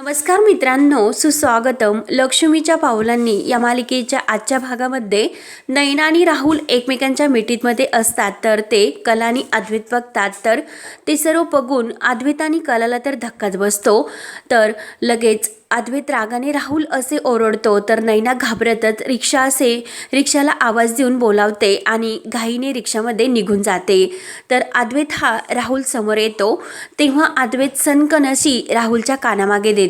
नमस्कार मित्रांनो सुस्वागतम. लक्ष्मीच्या पावलांनी या मालिकेच्या आजच्या भागामध्ये नैना आणि राहुल एकमेकांच्या मिटीतमध्ये असतात. तर ते कलानी अद्वैत बघतात. तर ते सर्व बघून अद्वैत आणि कलाला तर धक्काच बसतो. तर लगेच अद्वैत रागाने राहुल असे ओरडतो. तर नैना घाबरतच रिक्षा असे रिक्षाला आवाज देऊन बोलावते आणि घाईने रिक्षामध्ये निघून जाते. तर अद्वैत हा राहुल समोर येतो. तेव्हा अद्वैत सनकन अशी राहुलच्या कानामागे देतो.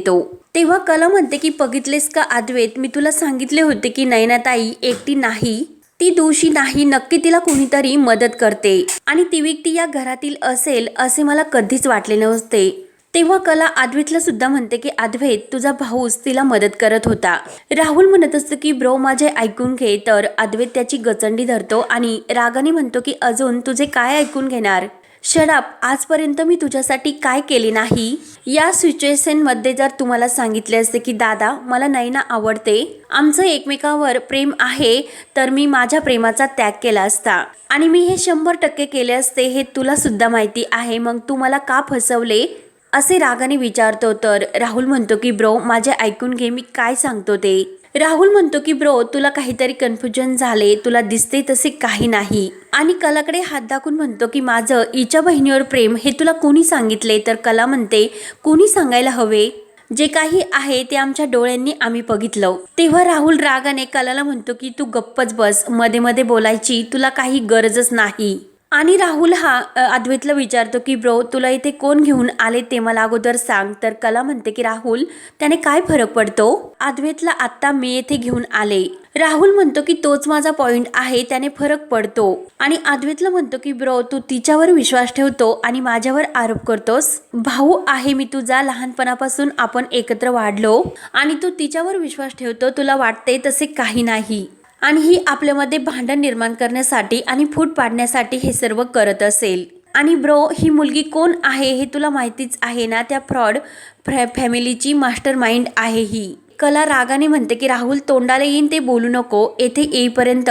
तेव्हा कला म्हणते की बघितलेस का अद्वैत? मी तुला सांगितले होते की नयनाताई एकटी नाही. ती दोषी नाही. नक्की तिला कोणीतरी मदत करते. आणि ती व्यक्ती या घरातील असेल असे मला कधीच वाटले नव्हते तेव्हा कला अद्वैतला सुद्धा म्हणते की अद्वैत तुझा भाऊच तिला मदत करत होता. राहुल म्हणत असतो की ब्रो माझे ऐकून घे. तर अद्वैत त्याची गचंडी धरतो आणि रागाने म्हणतो की अजून तुझे काय ऐकून घेणार? शडाप आजपर्यंत मी तुझ्यासाठी काय केले नाही? या सिच्युएशनमध्ये जर तुम्हाला सांगितले असते की दादा मला नैना आवडते. आमचं एकमेकावर प्रेम आहे तर मी माझ्या प्रेमाचा त्याग केला असता. आणि मी हे शंभर टक्के केले असते हे तुला सुद्धा माहिती आहे. मग तू मला का फसवले? असे रागाने विचारतो. तर राहुल म्हणतो की ब्रो माझे ऐकून घे. मी काय सांगतो ते? राहुल म्हणतो की ब्रो तुला काहीतरी कन्फ्युजन झाले तुला दिसते तसे काही नाही. आणि कलाकडे हात दाखवून म्हणतो की माझं हिच्या बहिणीवर प्रेम हे तुला कोणी सांगितले? तर कला म्हणते कोणी सांगायला हवे? जे काही आहे ते आमच्या डोळ्यांनी आम्ही बघितलं. तेव्हा राहुल रागाने कलाला म्हणतो की तू गप्पच बसमध्ये मध्ये बोलायची तुला काही गरजच नाही. आणि राहुल हा अ, अद्वैतला विचारतो की ब्रो तुला इथे कोण घेऊन आले ते मला अगोदर सांग. तर कला म्हणते की राहुल त्याने काय फरक पडतो? अद्वैतला आत्ता मी येथे घेऊन आले. राहुल म्हणतो की तोच माझा पॉइंट आहे त्याने फरक पडतो. आणि अद्वैतला म्हणतो की ब्रो तू तिच्यावर विश्वास ठेवतो आणि माझ्यावर आरोप करतोस? भाऊ आहे मी तुझा लहानपणापासून आपण एकत्र वाढलो आणि तू तिच्यावर विश्वास ठेवतो तुला वाटते तसे काही नाही. आणि ही आपल्यामध्ये भांडण निर्माण करण्यासाठी आणि फूट पाडण्यासाठी हे सर्व करत असेल. आणि ब्रो ही मुलगी कोण आहे हे तुला माहितीच आहे ना? त्या फ्रॉड फ्रॅ फॅमिलीची मास्टर माइंड आहे ही. कला रागाने म्हणते की राहुल तोंडाला येईन ते बोलू नको. येथे येईपर्यंत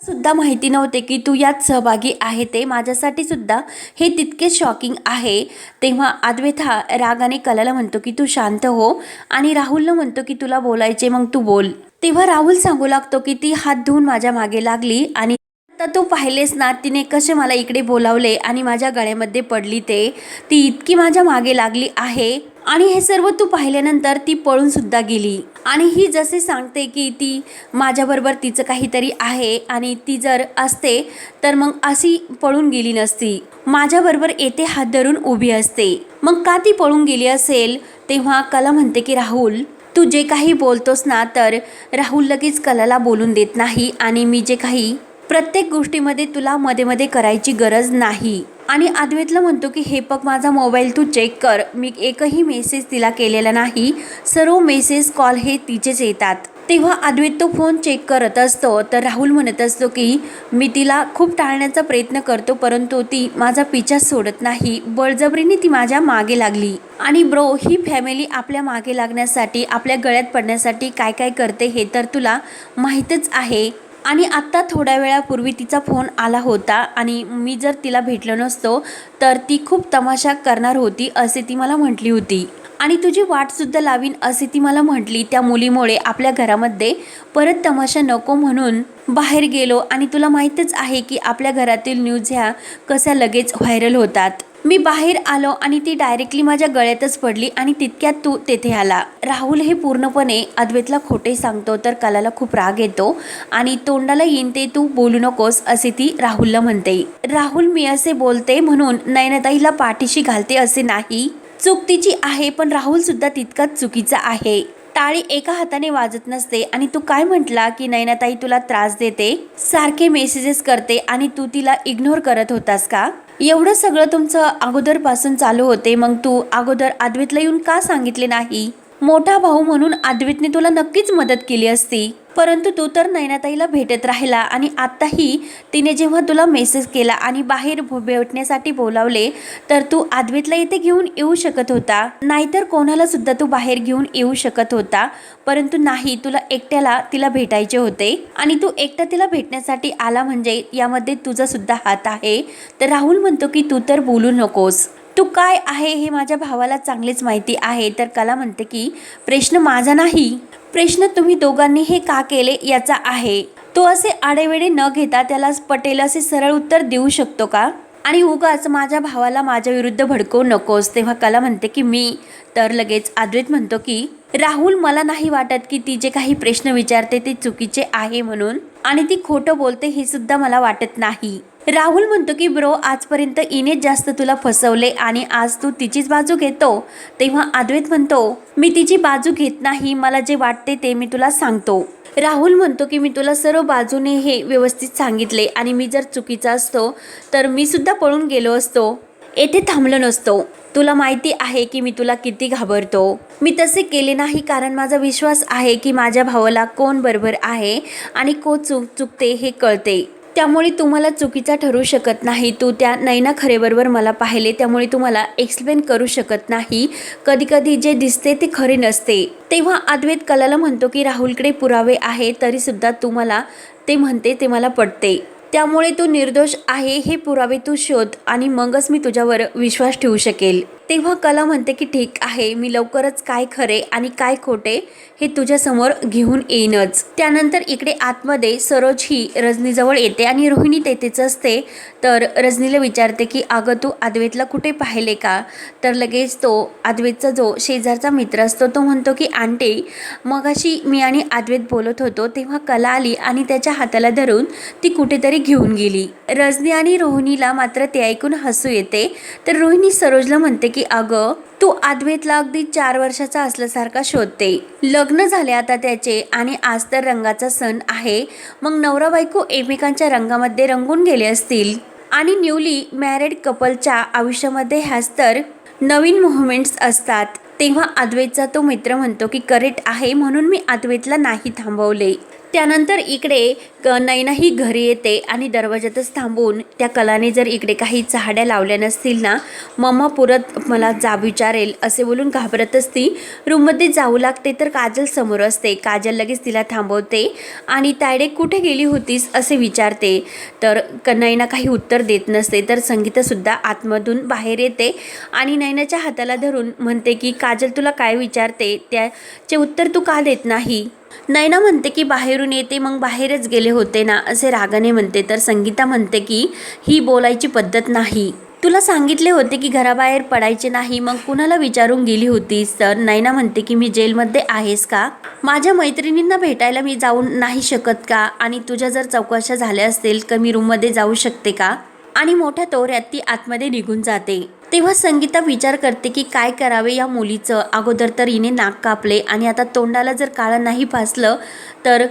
सुद्धा माहिती नव्हते की तू यात सहभागी आहे ते. माझ्यासाठी सुद्धा हे तितके शॉकिंग आहे. तेव्हा अद्वेथा हा रागाने कलाला म्हणतो की तू शांत हो. आणि राहुलला म्हणतो की तुला बोलायचे मग तू बोल. तेव्हा राहुल सांगू लागतो की ती हात धुवून माझ्या मागे लागली आणि आता तू पाहिलेस ना तिने कसे मला इकडे बोलावले आणि माझ्या गळ्यामध्ये पडली ते. ती इतकी माझ्या मागे लागली आहे आणि हे सर्व तू पाहिल्यानंतर ती पळून सुद्धा गेली. आणि ही जसे सांगते की ती माझ्याबरोबर तिचं काहीतरी आहे आणि ती जर असते तर मग अशी पळून गेली नसती. माझ्याबरोबर येथे हात धरून उभी असते. मग का ती पळून गेली असेल? तेव्हा कला म्हणते की राहुल तू जे काही बोलतोस ना तर राहुल लगेच कलाला बोलून देत नाही आणि मी जे काही प्रत्येक गोष्टीमध्ये तुला मध्ये मध्ये करायची गरज नाही. आणि अद्वैतला म्हणतो की हे बघ माझा मोबाईल तू चेक कर. मी एकही मेसेज तिला केलेला नाही. सर्व मेसेज कॉल हे तिचेच येतात. तेव्हा अद्वैत तो फोन चेक करत असतो. तर राहुल म्हणत असतो की मी तिला खूप टाळण्याचा प्रयत्न करतो परंतु ती माझा पिछा सोडत नाही. बळजबरीने ती माझ्या मागे लागली. आणि ब्रो ही फॅमिली आपल्या मागे लागण्यासाठी आपल्या गळ्यात पडण्यासाठी काय काय करते हे तर तुला माहीतच आहे. आणि आत्ता थोड्या वेळापूर्वी तिचा फोन आला होता आणि मी जर तिला भेटलो नसतो तर ती खूप तमाशा करणार होती असे ती मला म्हटली होती. आणि तुझी वाटसुद्धा लावीन असे ती मला म्हटली. त्या मुलीमुळे आपल्या घरामध्ये परत तमाशा नको म्हणून बाहेर गेलो आणि तुला माहीतच आहे की आपल्या घरातील न्यूज ह्या कशा लगेच व्हायरल होतात. मी बाहेर आलो आणि ती डायरेक्टली माझ्या गळ्यातच पडली आणि तितक्यात तू तेथे आला. राहुल हे पूर्णपणे अद्वैतला खोटे सांगतो तर कलाला खूप राग येतो आणि तोंडाला येईन ते तू बोलू नकोस असे ती राहुलला म्हणते. राहुल मी असे बोलते म्हणून नयनताईला पाठीशी घालते असे नाही. चूक तिची आहे पण राहुल सुद्धा तितकाच चुकीचा आहे. टाळी एका हाताने वाजत नसते आणि तू काय म्हटला की नैनाताई तुला त्रास देते? सारखे मेसेजेस करते आणि तू तिला इग्नोर करत होतास का? एवढं सगळं तुमचं अगोदरपासून चालू होते मग तू अगोदर आद्वितला येऊन का सांगितले नाही? मोठा भाऊ म्हणून आद्वितने तुला नक्कीच मदत केली असती. परंतु तू तर नैनाताईला भेटत राहिला आणि आत्ताही तिने जेव्हा तुला मेसेज केला आणि बाहेर भेटण्यासाठी बोलावले तर तू आदवीतला इथे घेऊन येऊ शकत होता. नाहीतर कोणाला सुद्धा तू बाहेर घेऊन येऊ शकत होता. परंतु नाही तुला एकट्याला तिला भेटायचे होते. आणि तू एकटा तिला भेटण्यासाठी आला म्हणजे यामध्ये तुझा सुद्धा हात आहे. तर राहुल म्हणतो की तू तर बोलू नकोस. तू काय आहे हे माझ्या भावाला चांगलीच माहिती आहे. तर कला म्हणते की प्रश्न माझा नाही. प्रश्न तुम्ही दोघांनी हे का केले याचा आहे. तो असे आडेवेडे न घेता त्याला पटेल असे सरळ उत्तर देऊ शकतो का? आणि उगाच माझ्या भावाला माझ्या विरुद्ध भडकवू नकोस तेव्हा कला म्हणते की मी. तर लगेच आद्वित म्हणतो की राहुल मला नाही वाटत की ती जे काही प्रश्न विचारते ते चुकीचे आहे म्हणून. आणि ती खोटं बोलते हे सुद्धा मला वाटत नाही. राहुल म्हणतो की ब्रो आजपर्यंत इनेच जास्त तुला फसवले आणि आज तू तिचीच बाजू घेतो. तेव्हा अद्वैत म्हणतो मी तिची बाजू घेत नाही मला जे वाटते ते मी तुला सांगतो. राहुल म्हणतो की मी तुला सर्व बाजूने हे व्यवस्थित सांगितले आणि मी जर चुकीचा असतो तर मी सुद्धा पळून गेलो असतो. येथे थांबलो नसतो. तुला माहिती आहे की मी तुला किती घाबरतो. मी तसे केले नाही कारण माझा विश्वास आहे की माझ्या भावाला कोण बरोबर आहे आणि को चूक चुकते हे कळते. त्यामुळे तुम्हाला चुकीचा ठरू शकत नाही. तू त्या नैना खरेबरोबर मला पाहिले त्यामुळे तुम्हाला एक्सप्लेन करू शकत नाही. कधीकधी जे दिसते ते खरे नसते. तेव्हा अद्वैत कलाला म्हणतो की राहुलकडे पुरावे आहे तरीसुद्धा तुम्हाला ते म्हणते ते मला पटते. त्यामुळे तू निर्दोष आहे हे पुरावे तू शोध आणि मगच मी तुझ्यावर विश्वास ठेवू शकेल. तेव्हा कला म्हणते की ठीक आहे मी लवकरच काय खरे आणि काय खोटे हे तुझ्यासमोर घेऊन येईनच. त्यानंतर इकडे आतमध्ये सरोज ही रजनीजवळ येते आणि रोहिणी तेथेच असते. तर रजनीला विचारते की अगं तू अद्वैतला कुठे पाहिले का? तर लगेच तो अद्वैतचा जो शेजारचा मित्र असतो तो म्हणतो की आंटी मगाशी मी आणि अद्वैत बोलत होतो तेव्हा कला आली आणि त्याच्या हाताला धरून ती कुठेतरी घेऊन गेली. रजनी आणि रोहिणीला मात्र ते ऐकून हसू येते. तर रोहिणी सरोजला म्हणते की अगं तू अद्वैतला अगदी चार वर्षाचा असल्यासारखा शोधते. लग्न झाले आता त्याचे आणि आज तर रंगाचा सण आहे. मग नवरा बायको एकमेकांच्या रंगामध्ये रंगून गेले असतील. आणि न्यूली मॅरिड कपलच्या आयुष्यामध्ये ह्याच तर नवीन मुवमेंट्स असतात. तेव्हा अद्वैतचा तो मित्र म्हणतो की करेक्ट आहे म्हणून मी अद्वैतला नाही थांबवले. त्यानंतर इकडे क नैना ही घरी येते आणि दरवाजातच थांबून त्या कलाने जर इकडे काही चहाड्या लावल्या नसतील ना मम्मा पुरत मला जा विचारेल असे बोलून घाबरतच ती रूममध्ये जाऊ लागते तर काजल समोर असते. काजल लगेच तिला थांबवते आणि तायडे कुठे गेली होतीस? असे विचारते. तर क नैना काही उत्तर देत नसते तर संगीतासुद्धा आतमधून बाहेर येते आणि नैनाच्या हाताला धरून म्हणते की काजल तुला काय विचारते? त्याचे उत्तर तू का देत नाही? नैना म्हणते की बाहेरून येते मग बाहेरच गेले होते ना असे रागाने म्हणते. तर संगीता म्हणते की ही बोलायची पद्धत नाही. तुला सांगितले होते की घराबाहेर पडायचे नाही मग कुणाला विचारून गेली होतीस तर नैना म्हणते की मी जेलमध्ये आहेस का? माझ्या मैत्रिणींना भेटायला मी जाऊन नाही शकत का? आणि तुझ्या जर चौकशा झाल्या असतील तर मी रूममध्ये जाऊ शकते का आणि मोठ्या तोऱ्यात ती आतमध्ये निघून जाते. तेव्हा संगीता विचार करते की काय करावे या मुलीचं. अगोदर तर हिने नाक कापले आणि आता तोंडाला जर काळं नाही फासलं तर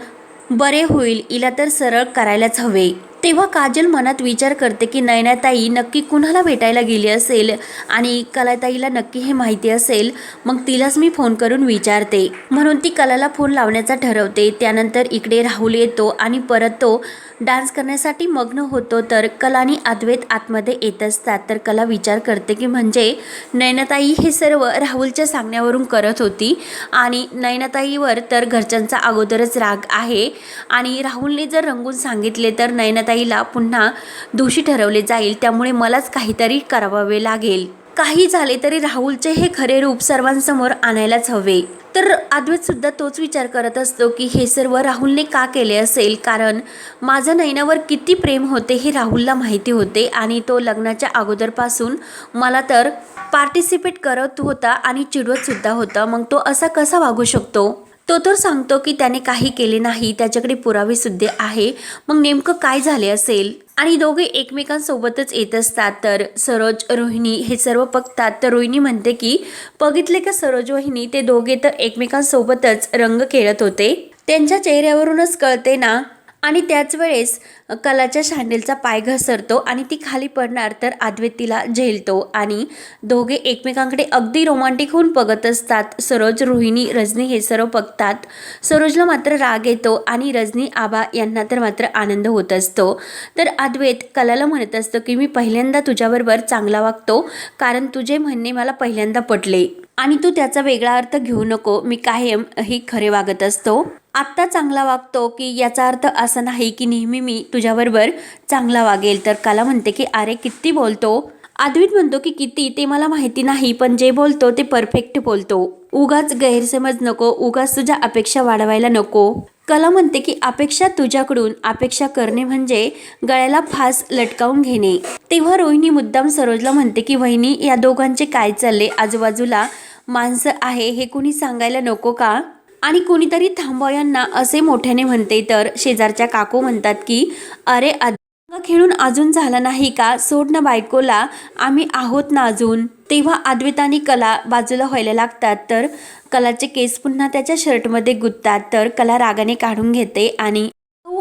बरे होईल. हिला तर सरळ करायलाच हवे. तेव्हा काजल मनात विचार करते की नयनाताई नक्की कुणाला भेटायला गेली असेल? आणि कलाताईला नक्की हे माहिती असेल मग तिलाच मी फोन करून विचारते. म्हणून ती कलाला फोन लावण्याचा ठरवते. त्यानंतर इकडे राहुल येतो आणि परत तो डान्स करण्यासाठी मग्न होतो. तर कला आणि अद्वैत आतमध्ये येत असतात. तर कला विचार करते की म्हणजे नयनाताई हे सर्व राहुलच्या सांगण्यावरून करत होती आणि नयनाताईवर तर घरच्यांचा अगोदरच राग आहे. आणि राहुलने जर रंगून सांगितले तर ताईला पुन्हा दोषी ठरवले जाईल त्यामुळे मलाच काहीतरी करावावे लागेल. काही झाले तरी राहुलचे हे खरे रूप सर्वांसमोर आणायलाच हवे. तर आद्वेत सुद्धा तोच विचार करत असतो की हे सर्व राहुलने का केले असेल? कारण माझं नैनावर किती प्रेम होते हे राहुलला माहिती होते आणि तो लग्नाच्या अगोदरपासून मला तर पार्टिसिपेट करत होता आणि चिडवत सुद्धा होता. मग तो असा कसा वागू शकतो? तो तर सांगतो की त्याने काही केले नाही त्याच्याकडे पुरावे सुद्धा आहे. मग नेमकं काय झाले असेल? आणि दोघे एकमेकांसोबतच येत असतात तर सरोज रोहिणी हे सर्व बघतात. तर रोहिणी म्हणते की बघितले का सरोज रोहिणी? ते दोघे तर एकमेकांसोबतच रंग खेळत होते. त्यांच्या चेहऱ्यावरूनच कळते ना आणि त्याच वेळेस कलाच्या शँडेलचा पाय घसरतो आणि ती खाली पडणार तर अद्वैत तिला झेलतो आणि दोघे एकमेकांकडे अगदी रोमांटिक होऊन बघत असतात. सरोज रोहिणी रजनी हे सर्व बघतात. सरोजला मात्र राग येतो आणि रजनी आबा यांना तर मात्र आनंद होत असतो. तर अद्वैत कलाला म्हणत असतो की मी पहिल्यांदा तुझ्याबरोबर चांगला वागतो कारण तुझे म्हणणे मला पहिल्यांदा पटले. आणि तू त्याचा वेगळा अर्थ घेऊ नको. मी कायम ही खरे वागत असतो. आत्ता चांगला वागतो की याचा अर्थ असा नाही की नेहमी मी तुझ्याबरोबर चांगला वागेल. तर कला म्हणते की अरे किती बोलतो. अद्वैत म्हणतो की किती? ते मला माहिती नाही पण जे बोलतो ते परफेक्ट बोलतो. उगाच गैरसमज नको उगाच तुझ्या अपेक्षा वाढवायला नको. कला म्हणते की अपेक्षा तुझ्याकडून अपेक्षा करणे म्हणजे गळ्याला फास लटकावून घेणे. तेव्हा रोहिणी मुद्दाम सरोजला म्हणते की वहिनी या दोघांचे काय चालले? आजूबाजूला माणसं आहे हे कुणी सांगायला नको का? आणि कुणीतरी थांबवा यांना असे मोठ्याने म्हणते तर शेजारच्या काकू म्हणतात की अरे अद- खेळून अजून झाला नाही का? सोड ना बायकोला. आम्ही आहोत ना अजून. तेव्हा अद्वैत आणि कला बाजूला व्हायला लागतात तर कलाचे केस पुन्हा त्याच्या शर्टमध्ये गुंततात तर कला रागाने काढून घेते आणि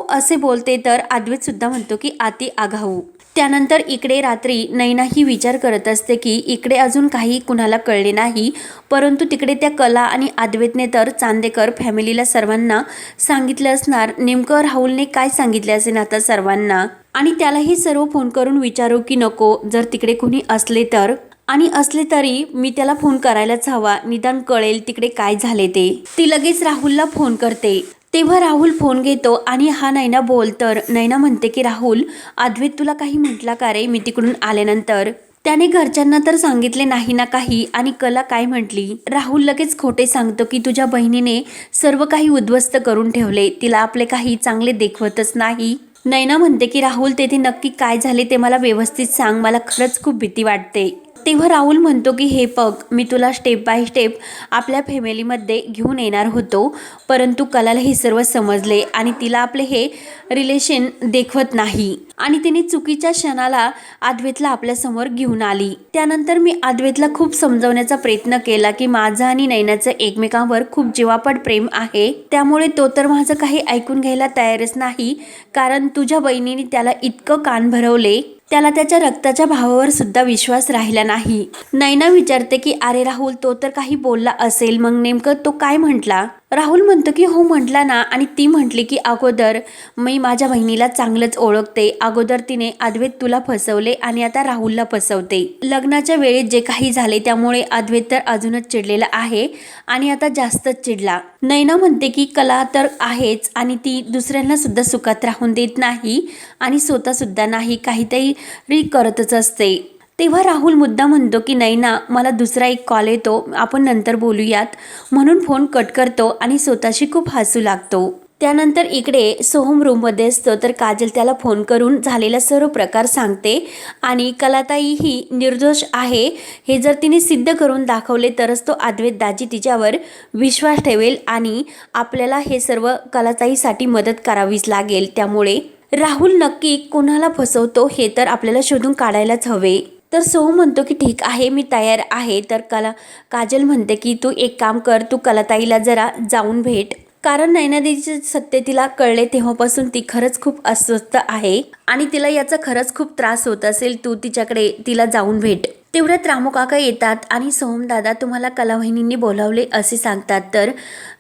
असे बोलते तर अद्वैत सुद्धा म्हणतो की अति आघाऊ त्यानंतर इकडे रात्री नैना ही विचार करत असते की इकडे अजून काही कुणाला कळले नाही परंतु तिकडे त्या कला आणि आद्वेतने तर चांदेकर फॅमिलीला सर्वांना सांगितलं असणार. नेमकं राहुलने काय सांगितले असेल आता सर्वांना? आणि त्यालाही सर्व फोन करून विचारू की नको जर तिकडे कुणी असले तर? आणि असले तरी मी त्याला फोन करायलाच हवा. निदान कळेल तिकडे काय झाले ते. ती लगेच राहुलला फोन करते. तेव्हा राहुल फोन घेतो आणि हा नैना बोल तर नैना म्हणते की राहुल अद्वैत तुला काही म्हटला का रे? मी तिकडून आल्यानंतर. त्याने घरच्यांना तर सांगितले नाही ना काही आणि कला काय म्हटली? राहुल लगेच खोटे सांगतो की तुझ्या बहिणीने सर्व काही उद्ध्वस्त करून ठेवले. तिला आपले काही चांगले देखवतच नाही. नैना म्हणते की राहुल तेथे नक्की काय झाले ते मला व्यवस्थित सांग. मला खरंच खूप भीती वाटते. तेव्हा राहुल म्हणतो की हे पग मी तुला स्टेप बाय स्टेप आपल्या फॅमिलीमध्ये घेऊन येणार होतो. परंतु कलाला हे सर्व समजले आणि तिला आपले हे रिलेशन देखवत नाही. आणि तिने चुकीच्या क्षणाला आद्वेतला आपल्यासमोर घेऊन आली. त्यानंतर मी आद्वेतला खूप समजवण्याचा प्रयत्न केला की माझं आणि नैनाचं एकमेकांवर खूप जीवापड प्रेम आहे. त्यामुळे तो तर माझं काही ऐकून घ्यायला तयारच नाही. कारण तुझ्या बहिणीने त्याला इतकं कान भरवले त्याला त्याच्या रक्ताच्या भावावर सुद्धा विश्वास राहिला नाही. नैना विचारते की अरे राहुल तो तर काही बोलला असेल. मग नेमकं तो काय म्हटला? राहुल म्हणतो की हो म्हटला ना. आणि ती म्हटली की अगोदर मी माझ्या बहिणीला चांगलंच ओळखते. अगोदर तिने अद्वैत तुला फसवले आणि आता राहुलला फसवते. लग्नाच्या वेळेत जे काही झाले त्यामुळे अद्वैत तर अजूनच चिडलेला आहे आणि आता जास्तच चिडला. नैना म्हणते की कला तर आहेच आणि ती दुसऱ्यांना सुद्धा सुखात राहून देत नाही आणि स्वतःसुद्धा नाही. काहीतरी करतच असते. तेव्हा राहुल मुद्दा म्हणतो की नैना मला दुसरा एक कॉल येतो आपण नंतर बोलूयात. म्हणून फोन कट करतो आणि स्वतःशी खूप हसू लागतो. त्यानंतर इकडे सोहम रूममध्ये असतो तर काजल त्याला फोन करून झालेला सर्व प्रकार सांगते. आणि कलाताई ही निर्दोष आहे. हे जर तिने सिद्ध करून दाखवले तरच तो अद्वैत दाजी तिच्यावर विश्वास ठेवेल आणि आपल्याला हे सर्व कलाताईसाठी मदत करावीच लागेल. त्यामुळे राहुल नक्की कोणाला फसवतो हे तर आपल्याला शोधून काढायलाच हवे. तर सोहम म्हणतो की ठीक आहे मी तयार आहे. तर कला काजल म्हणते की तू एक काम कर तू कलाताईला जरा जाऊन भेट. कारण नैनादेवीचे सत्य तिला कळले तेव्हापासून ती खरंच खूप अस्वस्थ आहे. आणि तिला याचा खरंच खूप त्रास होत असेल तू तिच्याकडे तिला जाऊन भेट. तेवढ्यात रामू काका येतात आणि सोहमदादा तुम्हाला कलावहिनींनी बोलावले असे सांगतात. तर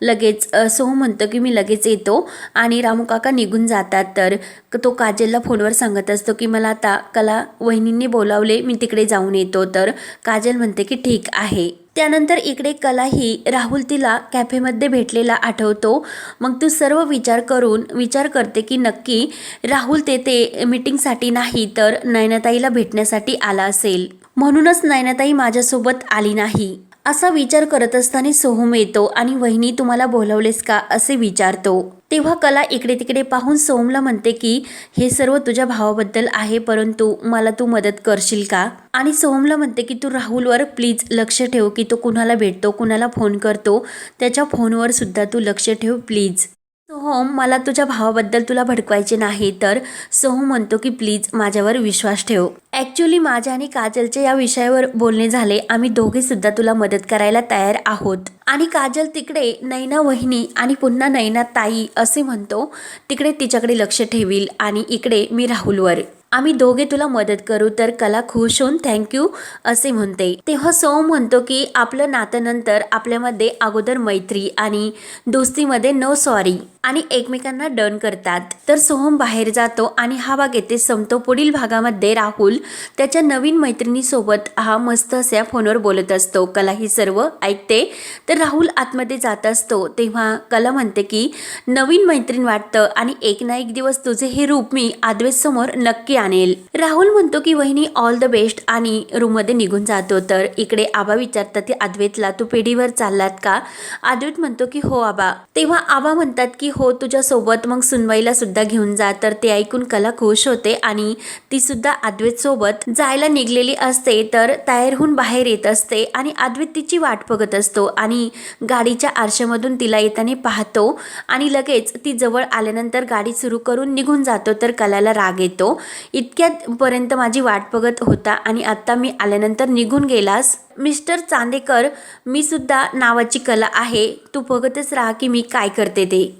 लगेच सोहम म्हणतो की मी लगेच येतो आणि रामू काका निघून जातात. तर तो काजलला फोनवर सांगत असतो की मला आता कला वहिनींनी बोलावले मी तिकडे जाऊन येतो. तर काजल म्हणते की ठीक आहे. त्यानंतर इकडे कलाही राहुल तिला कॅफेमध्ये भेटलेला आठवतो. मग तू सर्व विचार करून विचार करते की नक्की राहुल तेथे मीटिंगसाठी नाही तर नयनाताईला भेटण्यासाठी आला असेल. म्हणूनच नयनाताई माझ्यासोबत आली नाही. असा विचार करत असताना सोहम येतो आणि वहिनी तुम्हाला बोलवलेस का? असे विचारतो. तेव्हा कला इकडे तिकडे पाहून सोहमला म्हणते की हे सर्व तुझ्या भावाबद्दल आहे परंतु मला तू मदत करशील का? आणि सोहमला म्हणते की तू राहुलवर प्लीज लक्ष ठेव की तो कुणाला भेटतो कुणाला फोन करतो त्याच्या फोनवर सुद्धा तू लक्ष ठेव प्लीज. सोहम हो, मला तुझ्या भावाबद्दल तुला भडकवायचे नाही तर सोहम म्हणतो की प्लीज माझ्यावर विश्वास ठेव. ॲक्च्युली माझ्या आणि काजलच्या या विषयावर बोलणे झाले. आम्ही दोघे सुद्धा तुला मदत करायला तयार आहोत. आणि काजल तिकडे नैना वहिनी आणि पुन्हा नैना ताई असे म्हणतो तिकडे तिच्याकडे लक्ष ठेवील आणि इकडे मी राहुलवर. आम्ही दोघे तुला मदत करू तर कला खुश होऊन थँक्यू असे म्हणते. तेव्हा सोम म्हणतो की आपलं नातं नंतर आपल्यामध्ये अगोदर मैत्री आणि दोस्तीमध्ये नो सॉरी आणि एकमेकांना डन करतात. तर सोहम बाहेर जातो आणि हा भाग येथे संपतो. पुढील भागामध्ये राहुल त्याच्या नवीन मैत्रिणीसोबत हा मस्त अशा फोनवर बोलत असतो. कला ही सर्व ऐकते. तर राहुल आतमध्ये जात असतो. तेव्हा कला म्हणते की नवीन मैत्रीण वाटतं आणि एक ना एक दिवस तुझे हे रूप मी आदवेसमोर नक्की आणेल. राहुल म्हणतो की वहिनी ऑल द बेस्ट आणि रूममध्ये निघून जातो. तर इकडे आबा विचारतात की अद्वैतला तू पिढीवर चाललात का? अद्वैत म्हणतो की हो आबा. तेव्हा आबा म्हणतात की हो तुझ्यासोबत मग सुनवाईला सुद्धा घेऊन जा. तर ते ऐकून कला खुश होते आणि ती सुद्धा जायला निघलेली असते. तर तयार होऊन बाहेर येत असते आणि अद्वैत तिची वाट बघत असतो आणि गाडीच्या आरशामधून तिला येताना पाहतो आणि लगेच ती जवळ आल्यानंतर गाडी सुरू करून निघून जातो. तर कलाला राग येतो. इतक्यापर्यंत माझी वाट बघत होता आणि आत्ता मी आल्यानंतर निघून गेलास. मिस्टर चांदेकर मी सुद्धा नावाची कला आहे. तू बघतच राहा की मी काय करते ते.